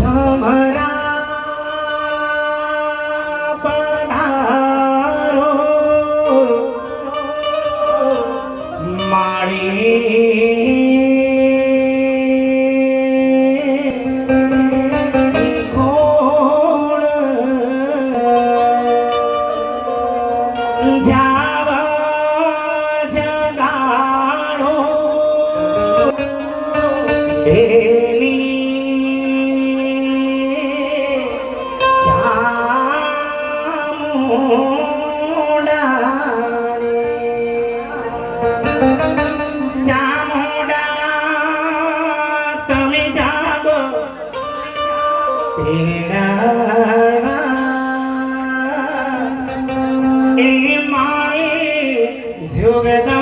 समरा પીડા એ મારે જોગદા